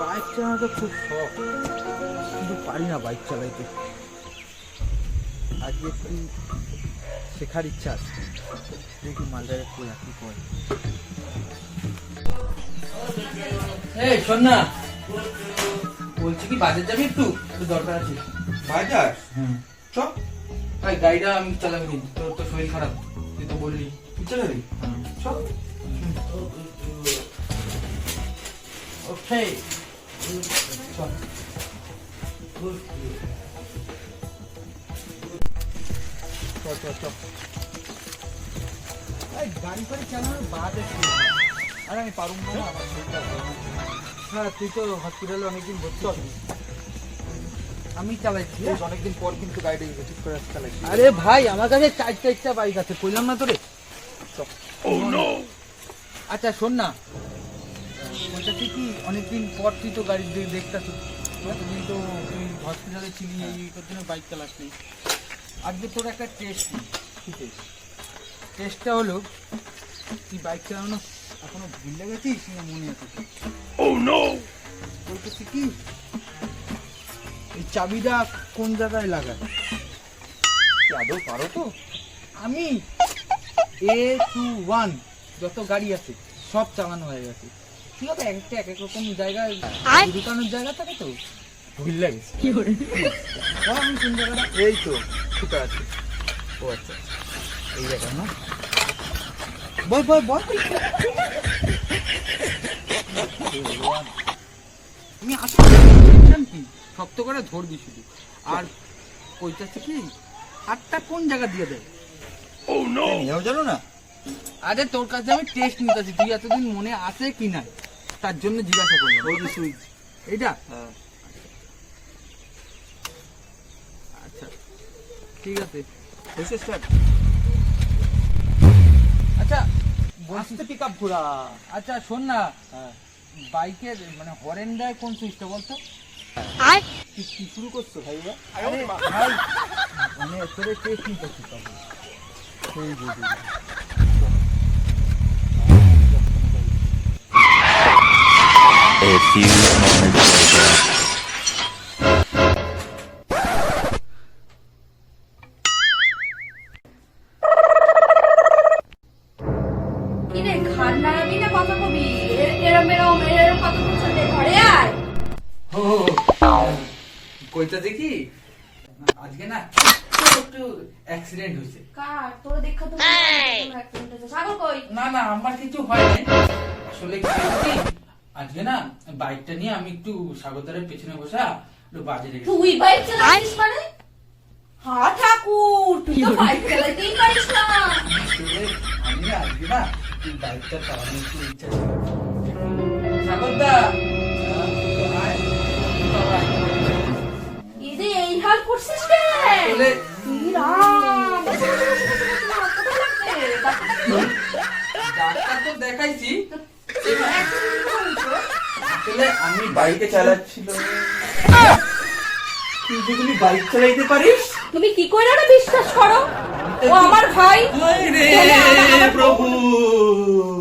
Bike চালানো খুব শখ। কিন্তু পারি না বাইক চালাইতে। আজকে একটু শেখার ইচ্ছা আছে। দেখি মালদারে কোয়া কি করে এই শোন না বলছি কি বাজার যাবি একটু? একটু দরকার আছে। বাজার? হ্যাঁ চ ভাই গাড়িটা আমি চালাবি নি তোর তো শরীর খারাপ। তুই তো বললি। তুই চালাবি? চ এই গাড়ি ফাড়ি চালানোর বাদ আছে আরে আমি পারুম না আমার শরীরটা না। হ্যাঁ তুই তো হসপিটালে অনেকদিন ভর্তি আমি চালাইছি অনেকদিন পর কিন্তু গাড়িটা ঠিক করে চালাইছি আরে ভাই আমার কাছে চার চারটা বাইক আছে কইলাম না তোরে আচ্ছা শোন না ওইটা কি অনেকদিন পর তুই তো গাড়ি দে- দেখতাছিস এতদিন তো তুই হসপিটালে ছিলি এই তোর জন্য বাইক চালাসনি আজকে তোর একটা টেস্ট টেস্ট টেস্টটা হলো তুই বাইক চালানো এখনও ভুলে গেছিস? না মনে আছে? বলতেছি কি এই চাবিটা কোন জায়গায় লাগায়? আদৌ পারো তো? আমি এ টু ওয়ান যত গাড়ি আছে সব চালানো হয়ে গেছে। ঠিক আছে এক একটা এক এক রকম জায়গায় ঢুকানোর জায়গা থাকে তো? ভুল লাগিস বল? আমি কোন জায়গাটা এই তো ফুটা আছে ও আচ্ছা এই জায়গা না? বল বল বল। আমি আসলে কি? শক্ত করে ধরবি শুধু। আর কইতাছে কি হাতটা কোন জায়গা দিয়ে দেয়? জানো না? আরে তোর কাছে আমি টেস্ট নিতেছি তুই এতদিন মনে আছে কি না তার জন্য জিজ্ঞাসা করলাম। ওই যে সুইচ। এইটা? হ্যাঁ। আচ্ছা ঠিক আছে। হয়েছে স্টার্ট। আচ্ছা বলছি পিক আপ ঘোরা। আচ্ছা শোন না। হ্যাঁ। বাইকের মানে হরেন দেয় কোন সুইচটা বলতো? কি কি শুরু করছ? আরে ভাই মানে তোরে তখন? সেই বুঝি A few moments later. কিরে খান নাড়াবি না কথা কবি এ- এরম এরম এরম কথা বলছো দে ঘরে আয়। ও কইতা দেখি? আজকে না একটু অ্যাক্সিডেন্ট হয়েছে কার? তোর দেখা তো সাগর কই? না না আমার কিছু হয় নাই। আসলে আজকে না বাইকটা নিয়ে আমি একটু স্বাগতারের পেছনে বসা একটু বাজারে গেছি তুই বাইক চালাচ্ছিস মানে? হা ঠাকুর তুই তো বাইক চালাতেই পারিস না। আমি আজকে না এই বাইকটা চালানোর একটু ইচ্ছা ছিল। স্বাগতদা এই হাল করছিস কেন দেখাইছি আসলে আমি বাইকে চালাচ্ছিল তুই যেগুলি বাইক চালাইতে পারিস? তুমি কি করে না বিশ্বাস করো? ও আমার ভাই। রে প্রভু।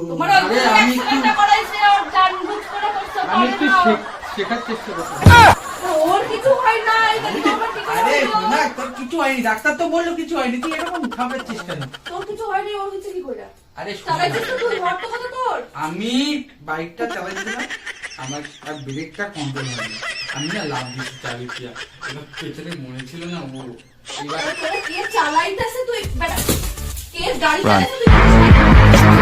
তোমার আমি করাইছে ওর জান বুঝ করে করছে আমি একটু পারে না। শেখ- শেখার চেষ্টা করছি। ওর কিছু হয় না এটা কি কি আরে না। তোর কিছু হয়নি ডাক্তার তো বলল কিছু হয়নি তুই এরকম খাবার চেষ্টা নেই তোর কিছু হয়নি ওর কিছু কি করে আরে আমি বাইকটা চালাইছিলাম আমার আর ব্রেকটা কন্ট্রোল হয়নি আমি না লাভ দিচ্ছি চালিয়েছি এবার পেছনে মনে ছিল না ও। এবার কে চালাইতেছে তুই? বেটা কে গাড়ি Run.